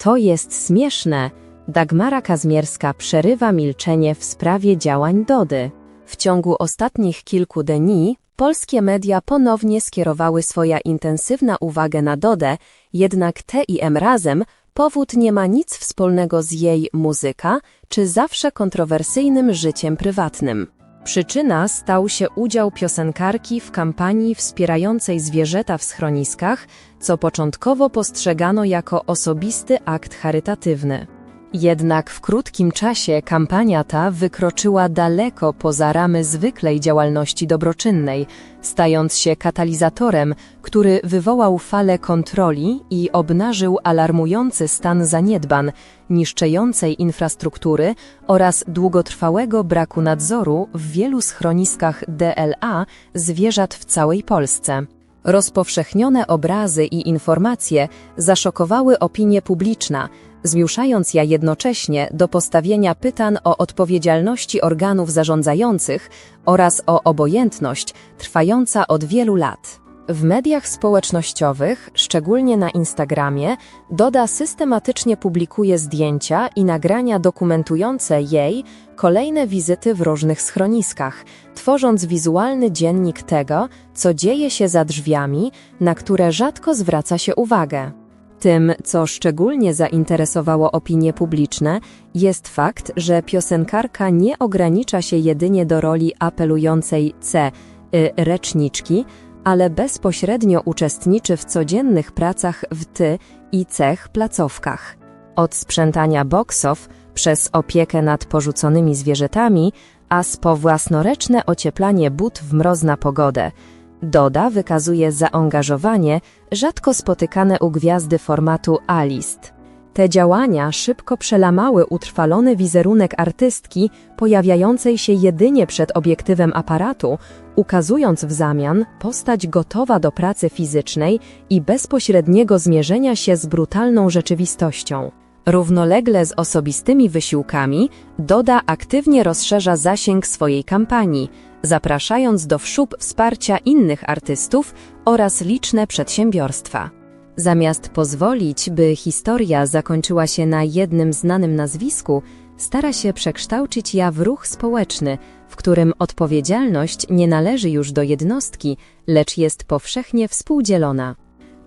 To jest śmieszne. Dagmara Kazmierska przerywa milczenie w sprawie działań Dody. W ciągu ostatnich kilku dni polskie media ponownie skierowały swoja intensywna uwagę na Dodę, jednak te i M razem powód nie ma nic wspólnego z jej muzyka czy zawsze kontrowersyjnym życiem prywatnym. Przyczyna stał się udział piosenkarki w kampanii wspierającej zwierzęta w schroniskach, co początkowo postrzegano jako osobisty akt charytatywny. Jednak w krótkim czasie kampania ta wykroczyła daleko poza ramy zwykłej działalności dobroczynnej, stając się katalizatorem, który wywołał falę kontroli i obnażył alarmujący stan zaniedban, niszczącej infrastruktury oraz długotrwałego braku nadzoru w wielu schroniskach DLA zwierząt w całej Polsce. Rozpowszechnione obrazy i informacje zaszokowały opinię publiczną, zmuszając ja jednocześnie do postawienia pytań o odpowiedzialności organów zarządzających oraz o obojętność trwająca od wielu lat. W mediach społecznościowych, szczególnie na Instagramie, Doda systematycznie publikuje zdjęcia i nagrania dokumentujące jej kolejne wizyty w różnych schroniskach, tworząc wizualny dziennik tego, co dzieje się za drzwiami, na które rzadko zwraca się uwagę. Tym, co szczególnie zainteresowało opinie publiczne, jest fakt, że piosenkarka nie ogranicza się jedynie do roli apelującej C, y, reczniczki, ale bezpośrednio uczestniczy w codziennych pracach w ty i cech placówkach. Od sprzątania boksów, przez opiekę nad porzuconymi zwierzętami, aż po własnoręczne ocieplanie but w mrozna pogodę – Doda wykazuje zaangażowanie rzadko spotykane u gwiazdy formatu A-list. Te działania szybko przelamały utrwalony wizerunek artystki pojawiającej się jedynie przed obiektywem aparatu, ukazując w zamian postać gotowa do pracy fizycznej i bezpośredniego zmierzenia się z brutalną rzeczywistością. Równolegle z osobistymi wysiłkami, Doda aktywnie rozszerza zasięg swojej kampanii, zapraszając do wszób wsparcia innych artystów oraz liczne przedsiębiorstwa. Zamiast pozwolić, by historia zakończyła się na jednym znanym nazwisku, stara się przekształcić ja w ruch społeczny, w którym odpowiedzialność nie należy już do jednostki, lecz jest powszechnie współdzielona.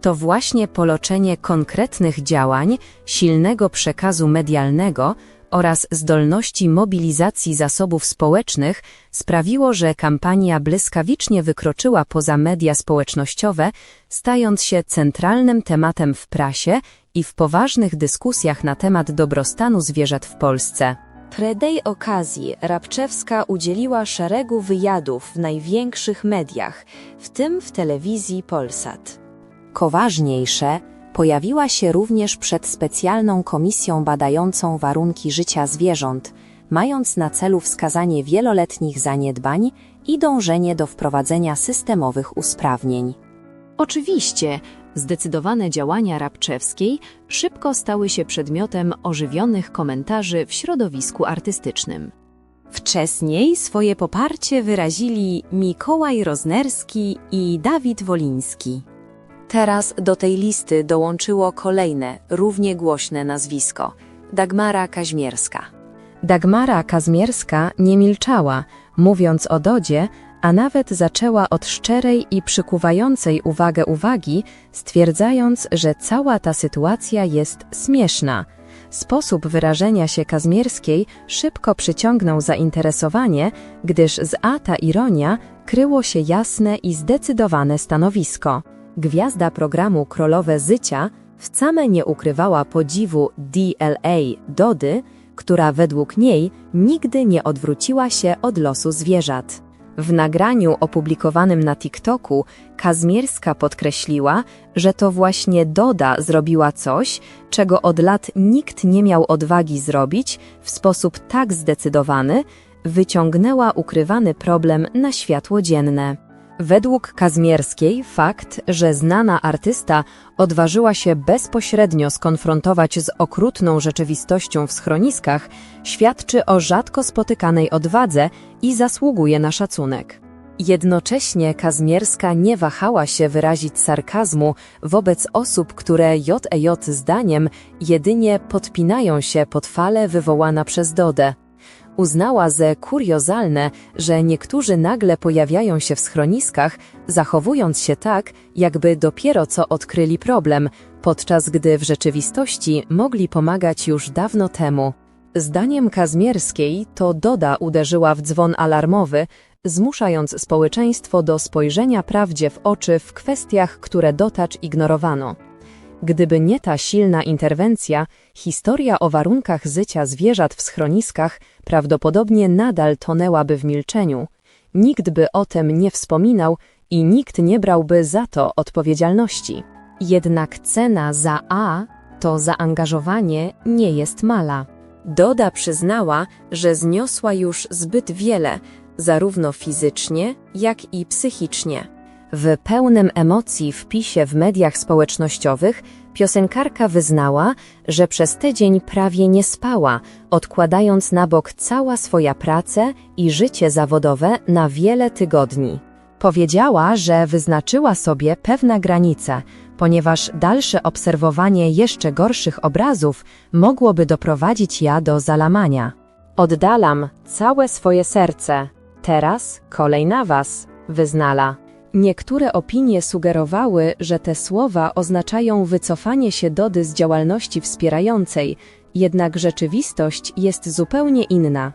To właśnie poloczenie konkretnych działań, silnego przekazu medialnego oraz zdolności mobilizacji zasobów społecznych sprawiło, że kampania błyskawicznie wykroczyła poza media społecznościowe, stając się centralnym tematem w prasie i w poważnych dyskusjach na temat dobrostanu zwierząt w Polsce. Przy tej okazji Rabczewska udzieliła szeregu wywiadów w największych mediach, w tym w telewizji Polsat. Koważniejsze, pojawiła się również przed specjalną komisją badającą warunki życia zwierząt, mając na celu wskazanie wieloletnich zaniedbań i dążenie do wprowadzenia systemowych usprawnień. Oczywiście, zdecydowane działania Rabczewskiej szybko stały się przedmiotem ożywionych komentarzy w środowisku artystycznym. Wcześniej swoje poparcie wyrazili Mikołaj Roznerski i Dawid Woliński. Teraz do tej listy dołączyło kolejne, równie głośne nazwisko Dagmara Kaźmierska. Dagmara Kazmierska nie milczała, mówiąc o Dodzie, a nawet zaczęła od szczerej i przykuwającej uwagę uwagi, stwierdzając, że cała ta sytuacja jest śmieszna. Sposób wyrażenia się Kazmierskiej szybko przyciągnął zainteresowanie, gdyż z A ta ironia kryło się jasne i zdecydowane stanowisko. Gwiazda programu Królowe Zycia wcale nie ukrywała podziwu DLA Dody, która według niej nigdy nie odwróciła się od losu zwierząt. W nagraniu opublikowanym na TikToku Kazmierska podkreśliła, że to właśnie Doda zrobiła coś, czego od lat nikt nie miał odwagi zrobić w sposób tak zdecydowany, wyciągnęła ukrywany problem na światło dzienne. Według Kazmierskiej fakt, że znana artysta odważyła się bezpośrednio skonfrontować z okrutną rzeczywistością w schroniskach, świadczy o rzadko spotykanej odwadze i zasługuje na szacunek. Jednocześnie Kazmierska nie wahała się wyrazić sarkazmu wobec osób, które JEJ zdaniem jedynie podpinają się pod falę wywołana przez Dodę. Uznała ze kuriozalne, że niektórzy nagle pojawiają się w schroniskach, zachowując się tak, jakby dopiero co odkryli problem, podczas gdy w rzeczywistości mogli pomagać już dawno temu. Zdaniem Kazmierskiej to Doda uderzyła w dzwon alarmowy, zmuszając społeczeństwo do spojrzenia prawdzie w oczy w kwestiach, które dotacz ignorowano. Gdyby nie ta silna interwencja, historia o warunkach życia zwierząt w schroniskach prawdopodobnie nadal tonęłaby w milczeniu. Nikt by o tym nie wspominał i nikt nie brałby za to odpowiedzialności. Jednak cena za A to zaangażowanie nie jest mala. Doda przyznała, że zniosła już zbyt wiele, zarówno fizycznie, jak i psychicznie. W pełnym emocji wpisie w mediach społecznościowych piosenkarka wyznała, że przez tydzień prawie nie spała, odkładając na bok cała swoja pracę i życie zawodowe na wiele tygodni. Powiedziała, że wyznaczyła sobie pewne granice, ponieważ dalsze obserwowanie jeszcze gorszych obrazów mogłoby doprowadzić ja do zalamania. Oddalam całe swoje serce. Teraz kolej na was, wyznala. Niektóre opinie sugerowały, że te słowa oznaczają wycofanie się Dody z działalności wspierającej, jednak rzeczywistość jest zupełnie inna.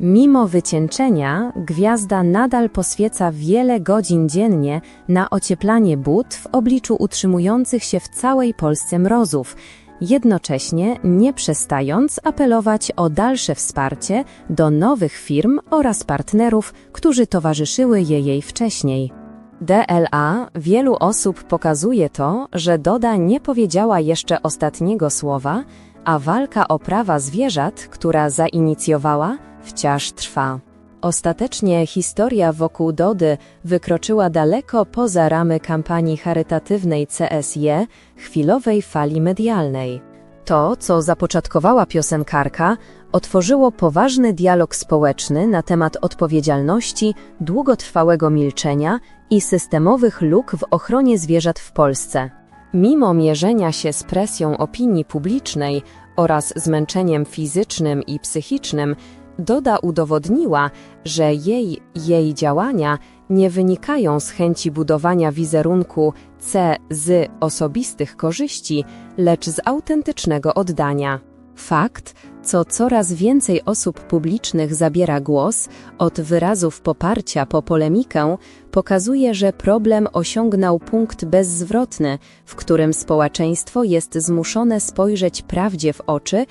Mimo wycieńczenia, gwiazda nadal poświęca wiele godzin dziennie na ocieplanie but w obliczu utrzymujących się w całej Polsce mrozów, jednocześnie nie przestając apelować o dalsze wsparcie do nowych firm oraz partnerów, którzy towarzyszyły je jej wcześniej. DLA wielu osób pokazuje to, że Doda nie powiedziała jeszcze ostatniego słowa, a walka o prawa zwierząt, która zainicjowała, wciąż trwa. Ostatecznie historia wokół Dody wykroczyła daleko poza ramy kampanii charytatywnej CSE, chwilowej fali medialnej. To, co zapoczątkowała piosenkarka, otworzyło poważny dialog społeczny na temat odpowiedzialności, długotrwałego milczenia i systemowych luk w ochronie zwierząt w Polsce. Mimo mierzenia się z presją opinii publicznej oraz zmęczeniem fizycznym i psychicznym, Doda udowodniła, że jej, jej działania nie wynikają z chęci budowania wizerunku C z osobistych korzyści, lecz z autentycznego oddania. Fakt, co coraz więcej osób publicznych zabiera głos, od wyrazów poparcia po polemikę, pokazuje, że problem osiągnął punkt bezzwrotny, w którym społeczeństwo jest zmuszone spojrzeć prawdzie w oczy